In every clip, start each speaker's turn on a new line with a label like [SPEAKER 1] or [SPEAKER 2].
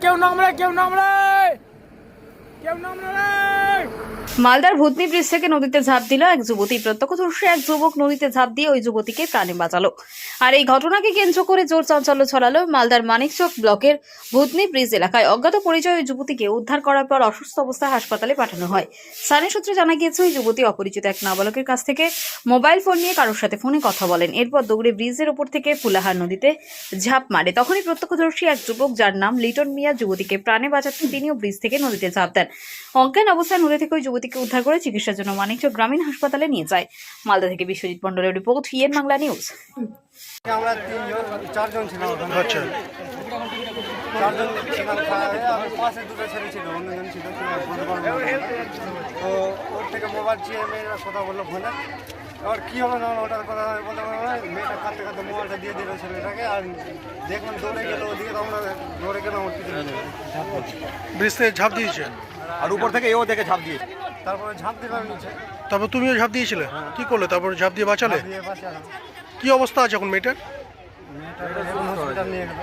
[SPEAKER 1] কেউ নামলে কেউ নামলে কেউ নামলে
[SPEAKER 2] মালদার ভূতনি ব্রিজ থেকে নদীতে ঝাঁপ দিল এক যুবতী। প্রত্যক্ষদর্শী এক যুবক নদীতে ঝাঁপ দিয়ে ওই যুবতীকে প্রাণে বাঁচালো আর এই ঘটনাকে কেন্দ্র করে জোর চাঞ্চল্য ছড়ালো মালদার মানিকচক ব্লকের ভূতনি ব্রিজ এলাকায়। অজ্ঞাত পরিচয় ওই যুবতীকে উদ্ধার করার পর অসুস্থ অবস্থায় হাসপাতালে পাঠানো হয়। স্থানীয় সূত্রে জানা গিয়েছে, ওই যুবতী অপরিচিত এক নাবালকের কাছ থেকে মোবাইল ফোন নিয়ে কারোর সাথে ফোনে কথা বলেন। এরপর দৌড়ে ব্রিজের ওপর থেকে ফুলাহার নদীতে ঝাঁপ মারে। তখনই প্রত্যক্ষদর্শী এক যুবক যার নাম লিটন মিয়া যুবতীকে প্রাণে বাঁচাতে তিনিও ব্রিজ থেকে নদীতে ঝাঁপ দেন। অজ্ঞান অবস্থায় নদী থেকে ওই যুবতীকে উদ্ধার করে চিকিৎসার জন্য মানিকচক গ্রামীণ হাসপাতালে নিয়ে যায়। মালদা থেকে বিশ্বজিৎ মন্ডলের রিপোর্ট ইয়েন বাংলা নিউজ।
[SPEAKER 3] আমরা তিনজন চারজন ছিলাম
[SPEAKER 4] আচ্ছা।
[SPEAKER 3] চারজন ছিলাম খাওয়ায়, আর পাশে দুটো ছেলে অন্যজন। তো ওর থেকে মোবাইল চেয়ে মেয়েরা কথা বলল ফোনে। এবার কী হবে না ওটার কথা আমি বলতে পারব না মেয়েটা কাঁদতে কাঁদতে মোবাইলটা দিয়ে দিল ছেলেটাকে আর দেখলাম দৌড়ে গেলো ওদিকে তো আমরা দৌড়ে গেলাম ওর পিছনে।
[SPEAKER 4] ব্রিজ থেকে ঝাঁপ দিয়েছে
[SPEAKER 5] আর উপর থেকে এও দেখে ঝাঁপ দিয়ে
[SPEAKER 3] তারপরে ঝাঁপ দিলাম নিচে
[SPEAKER 4] তারপর তুমিও ঝাঁপ দিয়েছিলে? কি করলে? তারপর ঝাঁপ দিয়ে বাঁচালে?
[SPEAKER 3] দিয়ে
[SPEAKER 4] কি অবস্থা আছে এখন মেয়েটার?
[SPEAKER 3] হসপিটাল নিয়ে গেলো।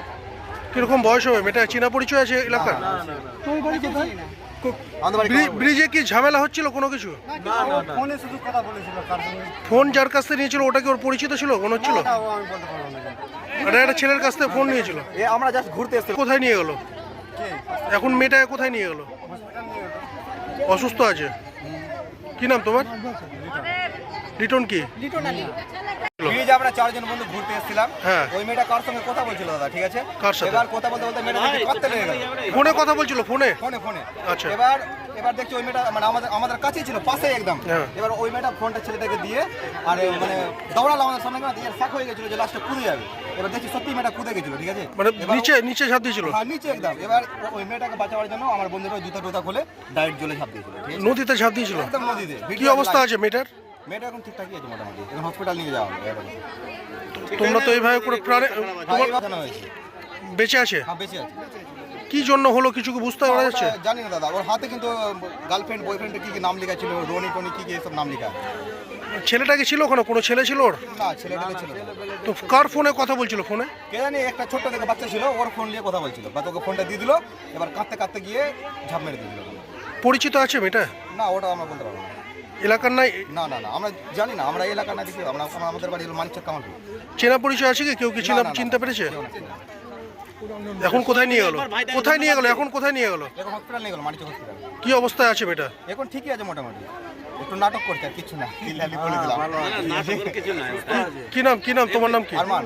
[SPEAKER 4] কীরকম বয়স হবে? মেয়েটা চেনা পরিচয় আছে এলাকার?
[SPEAKER 5] বাড়ি
[SPEAKER 4] ব্রি- ব্রিজে কি ঝামেলা হচ্ছিল কোনো কিছু?
[SPEAKER 3] ফোনে শুধু কথা বলেছিল কার সঙ্গে।
[SPEAKER 4] ফোন যার কাছ থেকে নিয়েছিল ওটা কি ওর পরিচিত ছিল? মনে হচ্ছিল?
[SPEAKER 3] ওটাও আমি বলতে পারব না
[SPEAKER 4] আর একটা ছেলের কাছ থেকে ফোন নিয়েছিল।
[SPEAKER 5] এ আমরা জাস্ট ঘুরতে এসেছি
[SPEAKER 4] কোথায় নিয়ে গেল?
[SPEAKER 3] কে?
[SPEAKER 4] এখন মেয়েটা কোথায় নিয়ে গেল?
[SPEAKER 3] হসপিটাল নিয়ে গেলো।
[SPEAKER 4] অসুস্থ আছে? কি নাম তোমার? লিটন কি?
[SPEAKER 5] ব্রিজে আমরা চারজন বন্ধু ঘুরতে এসেছিলাম।
[SPEAKER 4] হ্যাঁ।
[SPEAKER 5] ওই মেয়েটা কার সঙ্গে কথা বলছিল দাদা ঠিক আছে? এবার কথা বলতে বলতে মেয়েটা দেখে লেগে গেল।
[SPEAKER 4] ফোনে কথা বলছিল ফোনে?
[SPEAKER 5] ফোনে ফোনে।
[SPEAKER 4] আচ্ছা।
[SPEAKER 5] এবার এবার দেখছি ওই মেয়েটা মানে আমাদের আমাদের কাছেই ছিল পাশেই একদম।
[SPEAKER 4] হ্যাঁ।
[SPEAKER 5] এবার ওই মেয়েটা ফোনটা ছেলেটাকে দিয়ে আর মানে দৌড়ালো আমাদের সামনে দিয়ে শাক হয়ে গেছিল যে লাস্টে কুদে যাবে। এবার দেখছি সত্যি মেয়েটা কুদে গেছিল ঠিক আছে?
[SPEAKER 4] মানে নিচে নিচে ঝাঁপ দিয়েছিল?
[SPEAKER 5] হ্যাঁ নিচে একদম। এবার ওই মেয়েটাকে বাঁচাবার জন্য আমার বন্ধুরা জুতা টুতা খুলে ডাইরেক্ট জলে ঝাঁপ দিয়েছিল
[SPEAKER 4] নদীতে ঝাঁপ দিয়েছিল?
[SPEAKER 5] একদম নদীতে।
[SPEAKER 4] কি অবস্থা আছে মেয়েটার?
[SPEAKER 5] মেয়েটা এখন ঠিকঠাকই আছে মোটামুটি। এখন হসপিটাল নিয়ে যাওয়া হবে।
[SPEAKER 4] তোমরা তো এইভাবে করে প্রাণে তোমার
[SPEAKER 5] ঘটনা হয়েছে
[SPEAKER 4] বেঁচে আছে?
[SPEAKER 5] হ্যাঁ বেঁচে আছে।
[SPEAKER 4] কি জন্য হলো কিছু কি বুঝতে পারা যাচ্ছে?
[SPEAKER 5] জানি না দাদা ওর হাতে কিন্তু গার্লফ্রেন্ড বয়ফ্রেন্ডের কি কি নাম লেখা ছিল রনি টনি কি কি এসব নাম লেখা
[SPEAKER 4] ছেলেটা কি ছিল ওখানে? কোনো ছেলে ছিল ওর?
[SPEAKER 5] না ছেলেটাকে ছিল
[SPEAKER 4] তো কার ফোনে কথা বলছিল ফোনে?
[SPEAKER 5] কে জানি একটা ছোট্ট থেকে বাচ্চা ছিল ওর ফোন নিয়ে কথা বলছিল। বা তোকে ফোনটা দিয়ে দিল এবার কাঁদতে কাঁদতে গিয়ে ঝাঁপ মেরে দিয়ে দিল।
[SPEAKER 4] পরিচিত আছে মেয়েটা?
[SPEAKER 5] না ওটা আমরা বলতে পারব না।
[SPEAKER 4] এলাকার নাই?
[SPEAKER 5] না না না আমরা জানি না আমরা এই এলাকা না দেখি আমরা আমরা- আমাদের বাড়ি হলো মানিকচক কামালপুর
[SPEAKER 4] চেনা পরিচয় আছে কি? কেউ কি চেনা
[SPEAKER 5] না।
[SPEAKER 4] চিনতে পেরেছে?
[SPEAKER 5] না,
[SPEAKER 4] এখন কোথায় নিয়ে গেল? কোথায় নিয়ে গেল? এখন কোথায় নিয়ে গেল?
[SPEAKER 5] এখন হসপিটাল নিয়ে গেল মানিকচক হসপিটাল
[SPEAKER 4] কি অবস্থায় আছে মেয়েটা?
[SPEAKER 5] এখন ঠিকই আছে মোটামুটি। একটু নাটক করছে আর কিছু না বলে দিলাম।
[SPEAKER 4] কি নাম কি নাম? তোমার নাম কি?
[SPEAKER 5] আরমান।